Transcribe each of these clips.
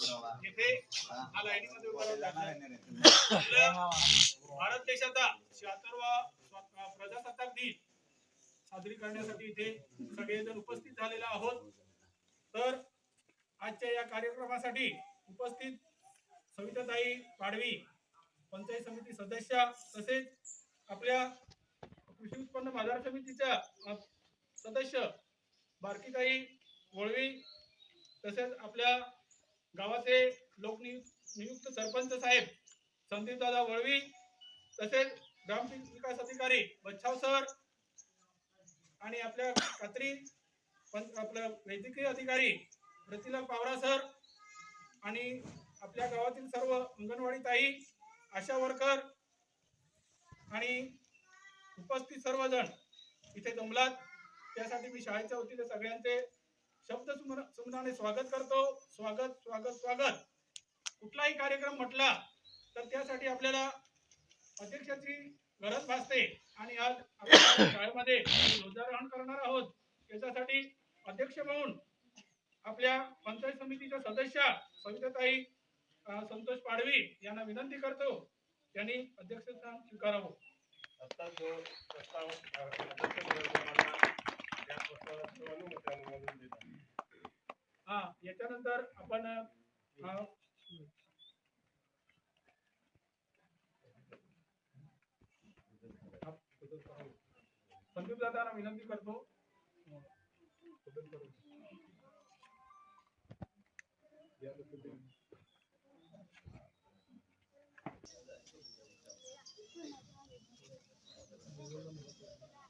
हा लाईनीमध्ये उभा राहून भारत देशाचा शहात्तरवा प्रजासत्ताक दिन साजरी करण्यासाठी इथे सगळेजण उपस्थित झालेले आहोत. तर आजच्या या कार्यक्रमासाठी उपस्थित सविताताई पाडवी पंचायत समिती सदस्य तसेच आपल्या कृषी उत्पन्न बाजार समितीच्या सदस्य बारकीताई वळवी तसेच आपल्या गावाचे लोकनियुक्त नियुक्त सरपंच साहेब संदीपदादा वळवी तसेच ग्राम विकास अधिकारी बच्छाव सर आणि आपल्या कात्री पण आपल्या वैद्यकीय अधिकारी प्रतिला पावरा सर आणि आपल्या गावातील सर्व अंगणवाडी ताई आशा वर्कर आणि उपस्थित सर्वजण इथे जमलात. त्यासाठी मी शाळेच्या वतीने सगळ्यांचे शब्द सुमन- सुमनाने स्वागत करतो. स्वागत स्वागत स्वागत. कुठलाही कार्यक्रम म्हटला तर त्यासाठी आपल्याला अध्यक्षाची गरज भासते. आणि आज आपण शाळेमध्ये ध्वजारोहण करणार आहोत. त्याच्यासाठी अध्यक्ष म्हणून आपल्या पंचायत समितीच्या सदस्य सविताताई संतोष पाडवी यांना विनंती करतो. त्यांनी अध्यक्षस्थान स्वीकारावं. आता जो प्रस्ताव हा याच्यानंतर आपण संदीप दादांना विनंती करतो. लक्ष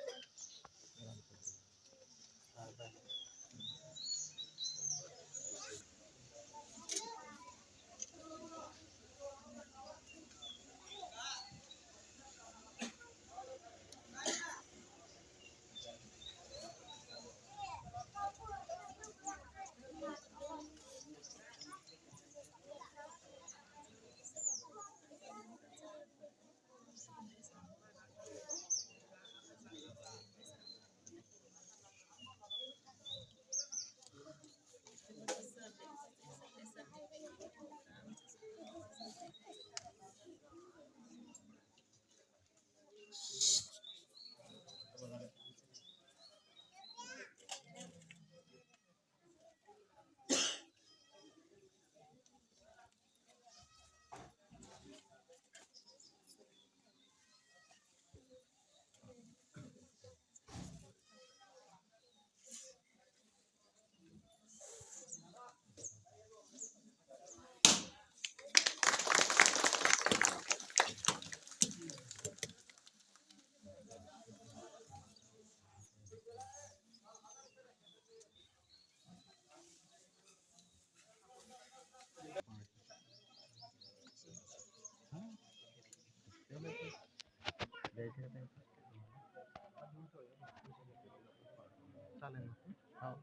द्यायचं सगळ्यांनी.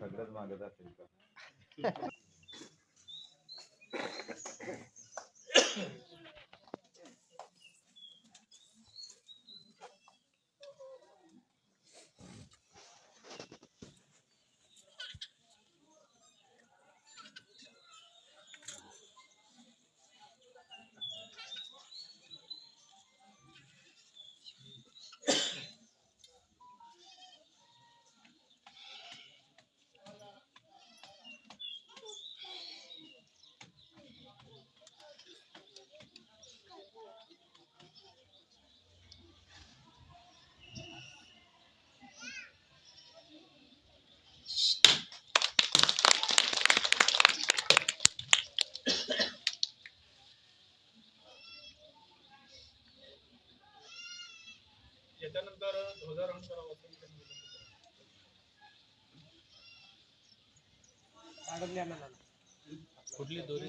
सगळंच मागत असेल त्यानंतर ध्वजारोहण करावं लागतं कुठली दोरी?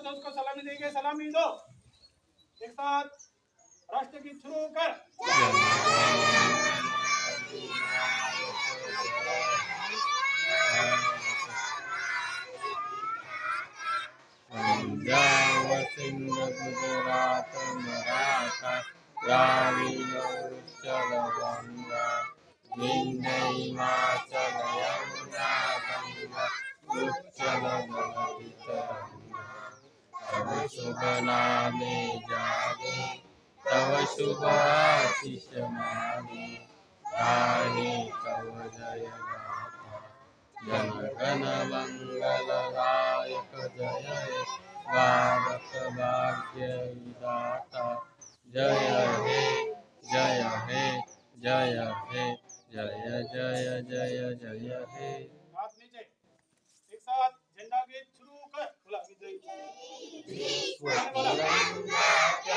साथ राष्ट्रध्वज को सलामी देंगे सलामी दो। एक साथ राष्ट्रगीत शुरू कर। पंजाब सिंध गुजरात मराठा द्राविड उच्चल गंगा हिमाचल यमुना गंगा उच्चल शुभ नामे जागे तव शुभ आशिष मागे काहे तव जय गाथा जन मंगल गायक जय। हे भाग्य विदाता जय हे जय हे जय हे जय जय जय जय हे हाथ नीचे एक साथ झंडा गीत शुरू कर बोला विजयी बोला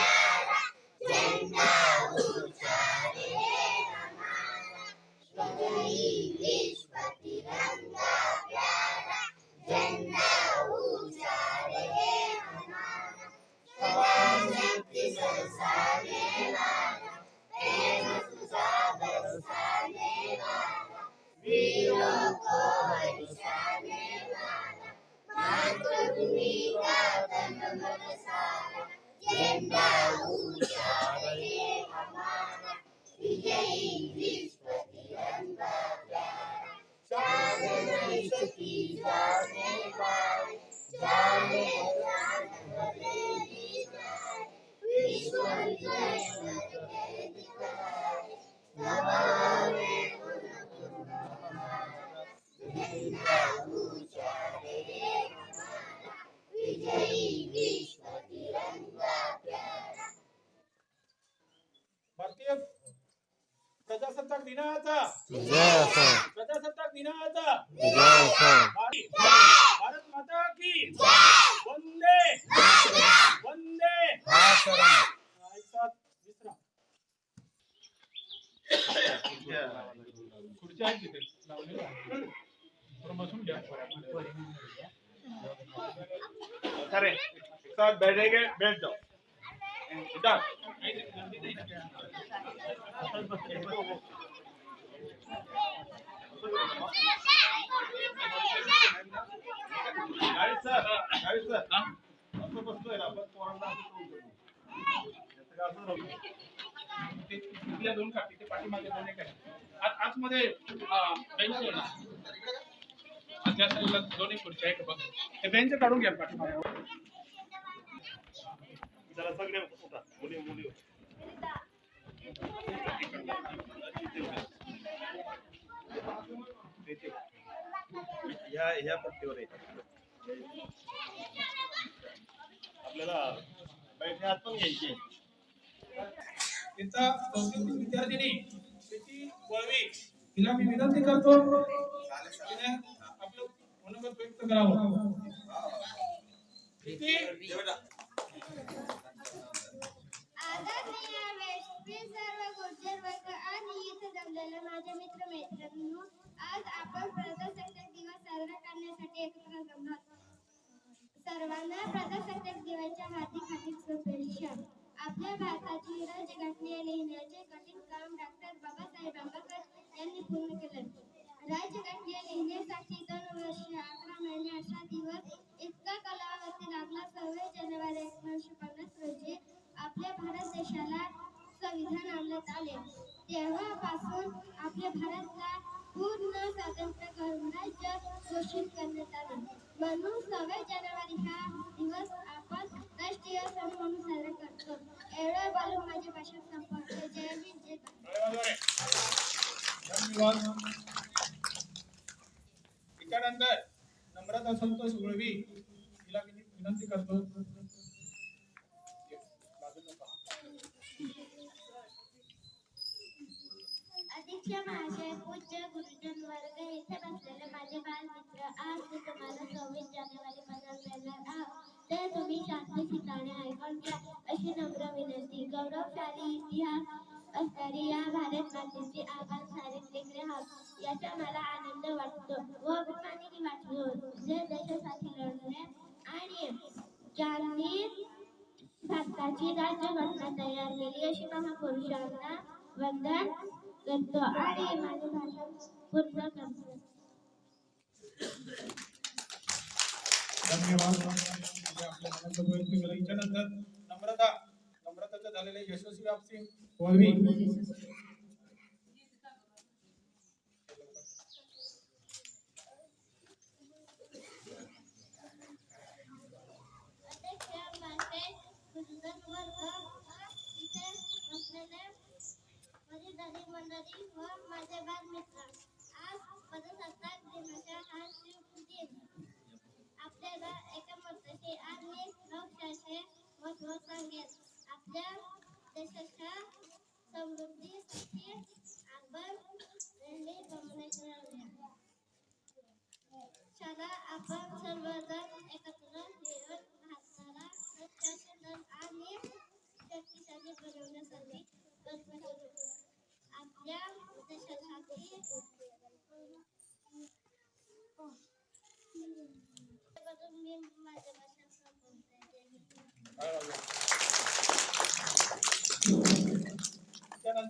भारतीय प्रजासत्ताक दिनाचा जय असो प्रजासत्ताक दिनाचा जय असो भारत भारत माता की वंदे वंदे एक साथ विश्राम खुर्च्या आहेत तिथे लावलेल्या आहेत. थोडं बसून घ्या अरे एक साथ बैठेंगे बैठ जाओ इधर गाडी सर गाडी सर असं बसलोय ना आपण पोरांना असं करून देतो. याचं काय असं नको. ते तिथल्या दोन काठी ते पाठीमागे दोन एक आहे आत- आतमध्ये अं, बेंच आहे ना आत त्या साईडला दोन्ही खुर्च्या आहेत बघा. ते बेंच काढून घ्या जरा सगळे. मुली मुली. ह्या ह्या पट्टीवर आपल्याला बैठे हात पण घ्यायचे त्यांचा चौथीतील विद्यार्थिनी त्याची वळवी. तिला मी विनंती करतो. मनोगत व्यक्त करावं प्रीती, आदरणीय सर्व गुर्जर वर्ग आणि इथे जमलेले माझे मित्र मैत्रिणींनो आज आपण प्रजासत्ताक दिवस साजरा करण्यासाठी एकत्र जमलो सर्वांना प्रजासत्ताक दिनाच्या हार्दिक हार्दिक शुभेच्छा आपल्या भारताची राज्यघटना लिहिण्याचे कठीण काम डॉक्टर बाबासाहेब आंबेडकर यांनी पूर्ण केले. राज्यघटना लिहिण्यासाठी दोन वर्ष अकरा महिने अठरा दिवस इतका कालावधी लागला. सव्वीस जानेवारी एकोणीसशे पन्नास रोजी आपल्या भारत देशाला संविधान आणण्यात आले. तेव्हापासून आपल्या भारतला पूर्ण स्वातंत्र्य करून राज्य घोषित करण्यात आले. म्हणून सव्वीस जानेवारी हा दिवस आपण राष्ट्रीय सण म्हणून साजरा करतो. एवढं बोलून माझी भाषा संपवते. जय भीम जय धन्यवाद. त्यानंतर नम्रता संतोष वळवी तिला मी विनंती करतो. अध्यक्ष महाशय पूज्य गुरुजन वर्ग येथे बसलेले माझे बालमित्र आज तुम्हाला सव्वीस जानेवारी बदल देणार आहोत. ते तुम्ही शांती ठिकाणी ऐकून घ्या. अशी नम्र विनंती. गौरवशाली इतिहास असणारी या भारत मातेची आपण सारे लेकरे आहोत. याचा मला आनंद वाटतो व अभिमानी वाटतो. जे देशासाठी लढले आणि ज्यांनी भारताची राज्यघटना तयार केली अशी महापुरुषांना वंदन करतो. आणि माझे भाषण पूर्ण करतो. धन्यवाद. म्हणजे आपल्या मनाचं व्यक्त केलं याच्यानंतर नम्रता नम्रताचं झालेले यशस्वी आपसी वळवी अध्यक्ष माझे गुरुजन वर्ग इथे बसलेले माझे दलित मंडळी व माझे बालमित्र आज प्रजासत्ताक दिनाचा हा शुभ दिन आपल्याला एकमताचे Okay, I'm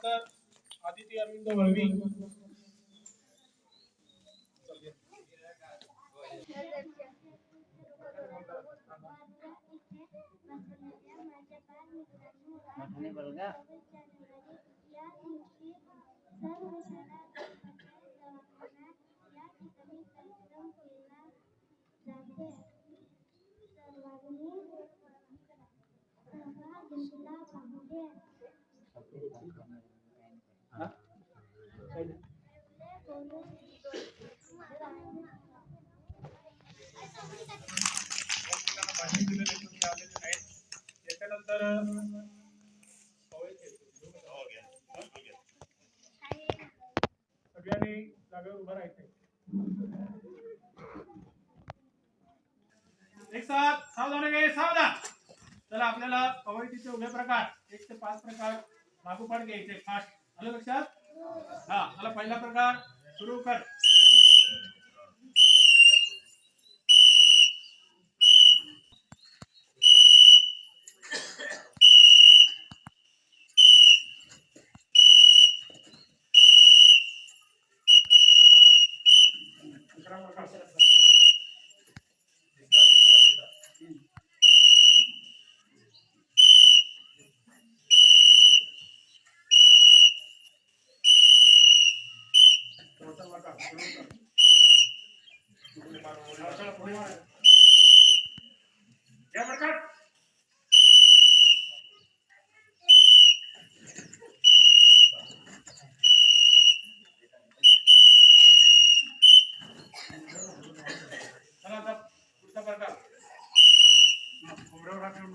त्यानंतर आदिती अरविंद वळवी त्यांना भाषण दिलेले तुम्ही आलेले आहेत त्याच्यानंतर सगळ्यांनी जागेवर उभं राहायचंय एक साथ सावधान गे सावधान. चला आपल्याला कवयतीचे उभे प्रकार एक ते पाच प्रकार लागोपाठ घ्यायचे. फास्ट आलं लक्षात? हा मला पहिला प्रकार सुरू कर.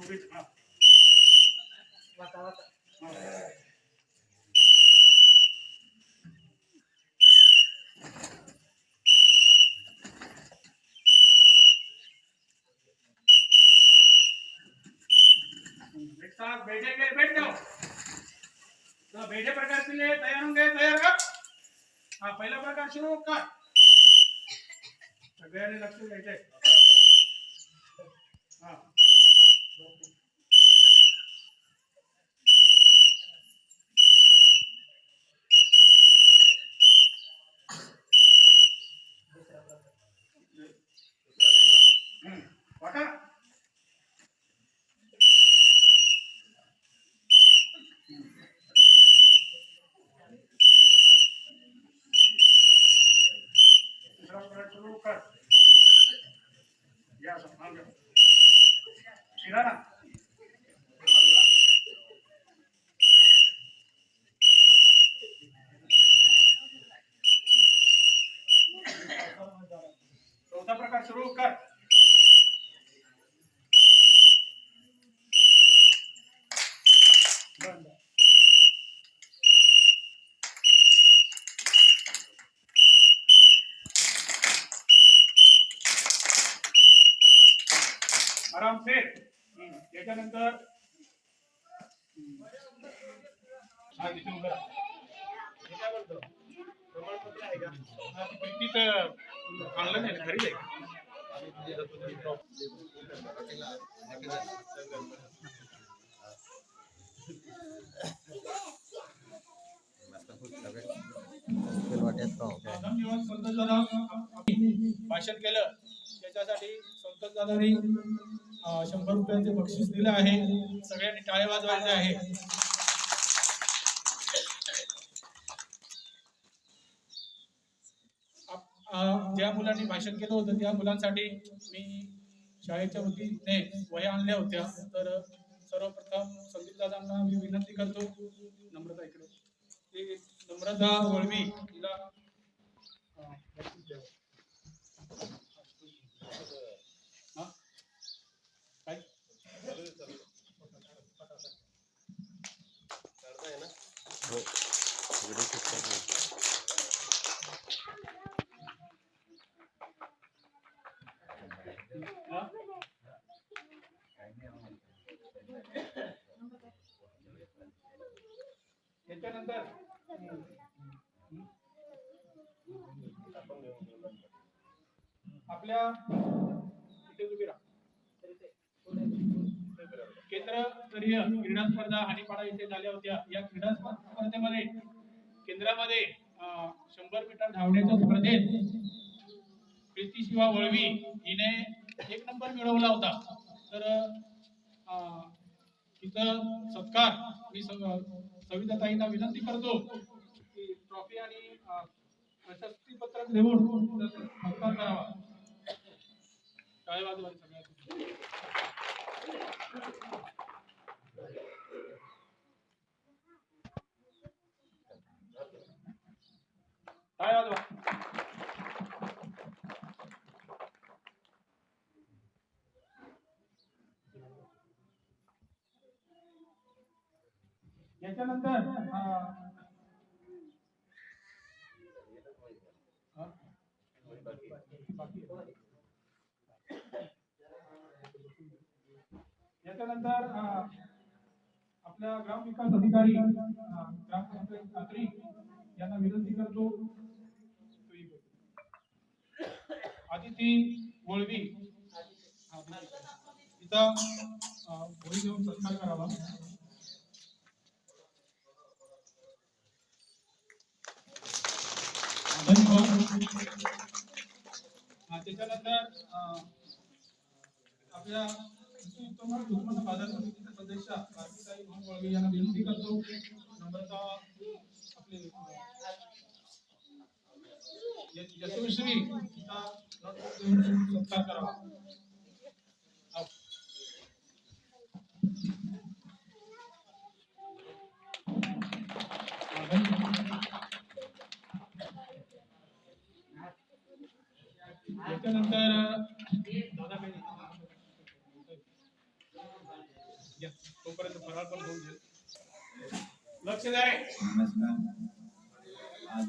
बैठ प्रकार के लिए तैयार होंगे। तैयार कर हा पहिला प्रकार सुरू कर सगळ्यांनी लक्ष सुरू कर या असं मागे. शिरा ना या बाजूला. चौथा प्रकार सुरू कर बंद. आराम से हम्म, याच्यानंतर हम्म. हा तिथे उभं राहा. हे प्रमाणपत्र आहे का आहे भाषण केलं. त्याच्यासाठी संतोष दादानी शंभर रुपयाचे बक्षीस दिलं आहे. सगळ्यांनी टाळे वाजवायचे आहे. ज्या मुलांनी भाषण केलं होतं त्या मुलांसाठी मी शाळेच्या वतीने वह्या आणल्या होत्या. तर सर्वप्रथम संदीप दादांना मी विनंती करतो नम्रता इकडे. ते नम्रता वळवी तिला अं, बक्षीस द्यावं. हा? काय हा? नंतर. आपल्या केंद्रस्तरीय क्रीडा स्पर्धा हानीपाडा येथे झाल्या होत्या. या क्रीडा स्पर्धेमध्ये केंद्रामध्ये शंभर मीटर धावण्याच्या स्पर्धेत प्रीती शिवा वळवी हिने एक नंबर मिळवला होता. तर तिचा सत्कार मी सविताताईंना विनंती करतो की ट्रॉफी आणि अं, प्रशस्ती पत्रक देऊन तिचा सत्कार करावा काय वाजवा सगळ्यात काय वाजवा याच्यानंतर याच्यानंतर आपल्या ग्राम विकास अधिकारी ग्रामपंचायत खात्री यांना विनंती करतो. आदिती वळवी इथं घरी अं, घेऊन सत्कार करावा धन्यवाद हा, त्याच्यानंतर आपल्या उत्पन्न बाजार समितीचे सदस्य कार्तिकाई यांना विनंती करतो नम्रता आपले यशस्वी तिचा सत्कार करावा. त्याच्यानंतर दादा तोपर्यंत फराळ पण होऊन जाईल लक्ष द्या रे. नमस्कार आज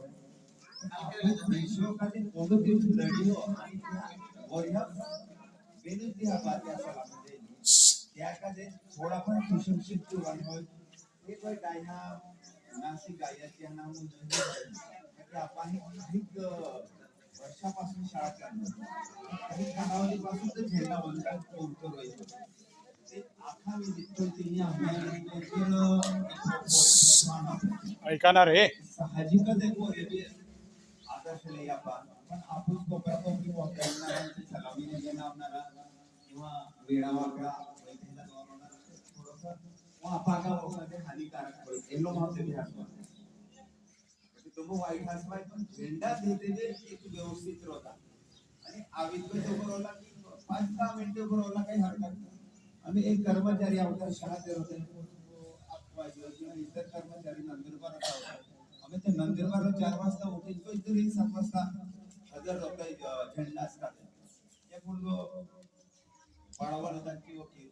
वंदन जो है ये भी आम्ही एक- एक करते हैं, एक छोटा सा सपोर्ट करें. आपण विश्व का दिन पॉझिटिव्ह रेडिओ आणि वरह्या बेनती हा बातम्या सलामध्ये त्या का थोडाफार सुशिक्षित किंवा एक वेळ डायना नाशिक गायाची नाव आपण अधिक वर्षापासून शाळा चालू आहे. आणि कालावधीपासून ते झेंडा वंदन कोणतं रोहित ते आखा मी दिसतो तिने आम्हाला ऐकणार रे साहजिकच एक वैद्य आदर्श नाही आपण पण आपण कोपरा कोपरी वापरणाऱ्यांची सलामी देणं आपणारा किंवा वेळा वाकडा वैद्यला गौरवणार थोडंसं मग अपागा वगैरे हानिकारक होईल एलो मावते भी हसवा तुम्ही वाईट हसवाय पण झेंडा देते जे एक व्यवस्थित होता आणि आवित्व जो बरोवला की पाच दहा मिनिटं बरोवला काही हरकत नाही आम्ही एक कर्मचारी आहोत शाळा देत होते किंवा इतर कर्मचारी नंदुरबार होता. आम्ही ते नंदुरबार चार वाजता उठे तो इतर सात वाजता हजर होता झेंडा असतात ते पूर्ण पाडावा होता की वकील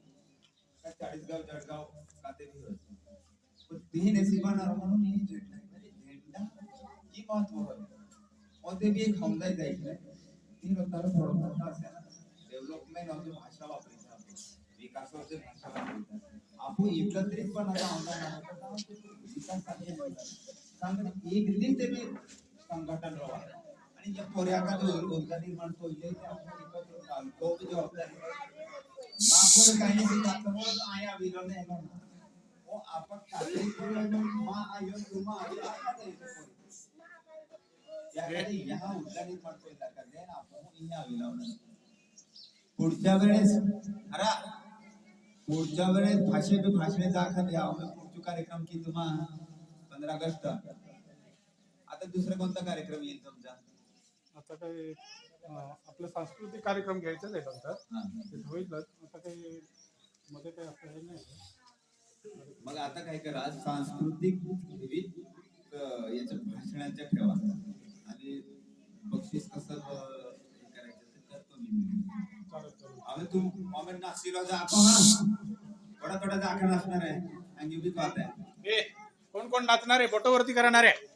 का चाळीसगाव जळगाव काते भी होते पण तेही नशिबाणार म्हणून ही झेंडा झेंडा ही महत्व होतं मग ते बी एक हमदाय जायचं ती लोकांना थोडंफार का असेना डेव्हलपमेंट ऑफ़ भाषा वापरायचा आपण भाषा वापरायचा आपण एकत्रितपणाचा आमदार विकासाचे सांगत एक दिन ते बी संघटन राहा आणि या पोऱ्याका जो रोजगार निर्माण होईल ते आपण एकत्र चालतो जबाबदारी. मापुर काही नाही त्याच्यामुळे आया विरोध नाही ना ओ आपण काही करून मा आयो तुमा आयो त्याकडे या उद्यानी पडतोय करणे आपण इया विलावणार पुढच्या वेळेस अरा पुढच्या वेळेस भाषे भाषणे दाखल द्या पुढचा कार्यक्रम की तुम्हा पंधरा ऑगस्ट. आता दुसरा कोणता कार्यक्रम येईल तुमचा? आता काही आपलं सांस्कृतिक कार्यक्रम घ्यायचंच आहे नंतर हा. ते होईलच. आता काही मध्ये काही असं हे नाही. मग आता काय करा सांस्कृतिक विविध याच्या भाषणाच्या ठेवा. आणि बक्षीस कसं हे करायचं ते करतो मी. आम्ही नाशिकला जातो हा थोडा थोडा दाखल असणार आहे. आणि बी पाहत आहे. कोण नाचणार? आहे बोटवरती करणार. आहे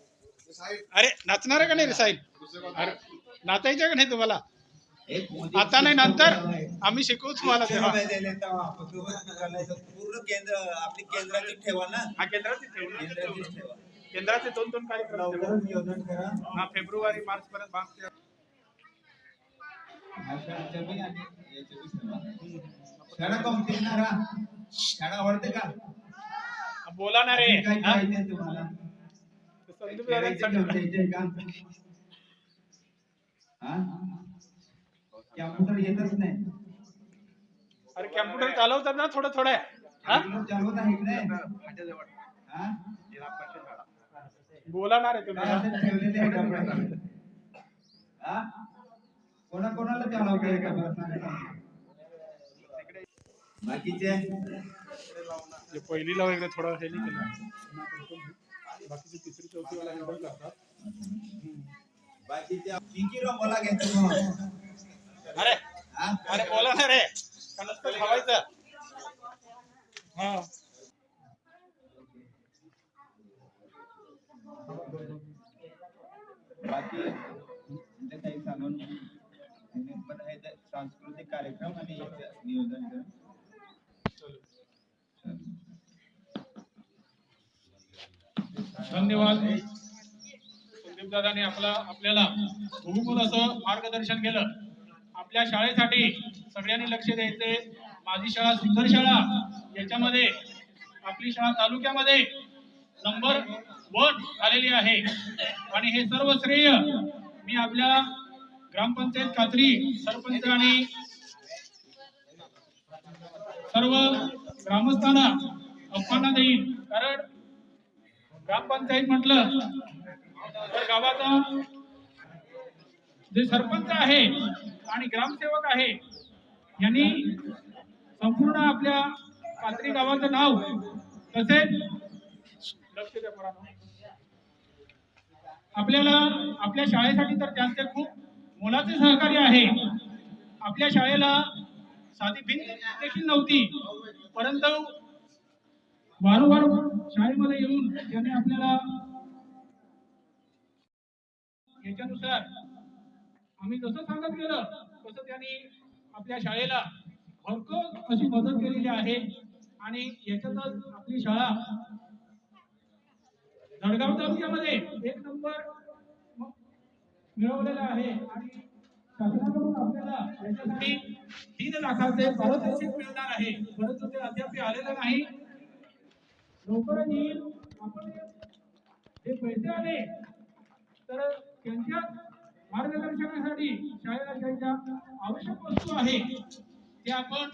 अरे नाचणार आहे का नाही रे साहेब अरे नाचायचं का नाही तुम्हाला? आता नाही नंतर? आम्ही शिकवू तुम्हाला तेव्हा. पूर्ण केंद्र आपली केंद्राची ठेवा ना. हा केंद्राचे ठेवा केंद्राचे दोन दोन कार्यक्रम ठेवू. हा फेब्रुवारी मार्च पर्यंत शाळा रा शाळा आवडते का? बोला ना रे काय हा? तुम्हाला? संदीप ठेवता का? हा? कॅम्प्युटर येतच नाही. अरे कॅम्प्युटर चालवतात ना थोडं थोडं. हा? कॅम्प्युटर चालवत आहे की नाही हा? बोला ना रे तुम्ही. काय असं ठेवलेले आहे कॅम्प्युटर हा? कोणा कोणाला चालवता का बरं सांगा. बाकीचे? जे पहिलीला वगैरे थोडं हे नाही केलं. बाकीचे तिसरी चौथी वाला हँडल करतात मला मग? अरे हा? अरे बोला ना रे. हा. बाकी? काही सांगून पण हे ते सांस्कृतिक कार्यक्रम आणि नियोजन धन्यवाद. संदीप दादाने आपला आपल्याला बहुमोल असं मार्गदर्शन केलं. आपल्या शाळेसाठी सगळ्यांनी लक्ष द्यायचे. माझी शाळा सुंदर शाळा. याच्यामध्ये आपली शाळा तालुक्यामध्ये नंबर वन आलेली आहे. आणि हे सर्व श्रेय मी आपल्या ग्रामपंचायत कात्री सरपंच आणि सर्व ग्रामस्थांना अप्पांना देईन. कारण ग्रामपंचायत म्हटलं तर गावाचा जे सरपंच आहे आणि ग्रामसेवक आहे यांनी संपूर्ण आपल्या कात्री गावाचं नाव तसेच लक्ष द्या आपल्याला आपल्या शाळेसाठी तर त्यांचे खूप मोलाचे सहकार्य आहे. आपल्या शाळेला साधी भिंत देखील नव्हती परंतु वारंवार शाळेमध्ये येऊन त्याने आपल्याला याच्यानुसार आम्ही जसं सांगत गेलं तसं त्यांनी आपल्या शाळेला भरपूर अशी मदत केलेली आहे. आणि याच्यातच आपली शाळा जळगाव तालुक्यामध्ये एक नंबर मिळवलेला आहे. आणि शासनाकडून आपल्याला याच्यासाठी तीन लाखाचे पारितोषिक मिळणार आहे. परंतु ते अद्याप आलेलं नाही. लवकरच येईल आपण हे पैसे आले तर त्यांच्या मार्गदर्शनासाठी शाळेला त्यांच्या आवश्यक वस्तू आहे ते आपण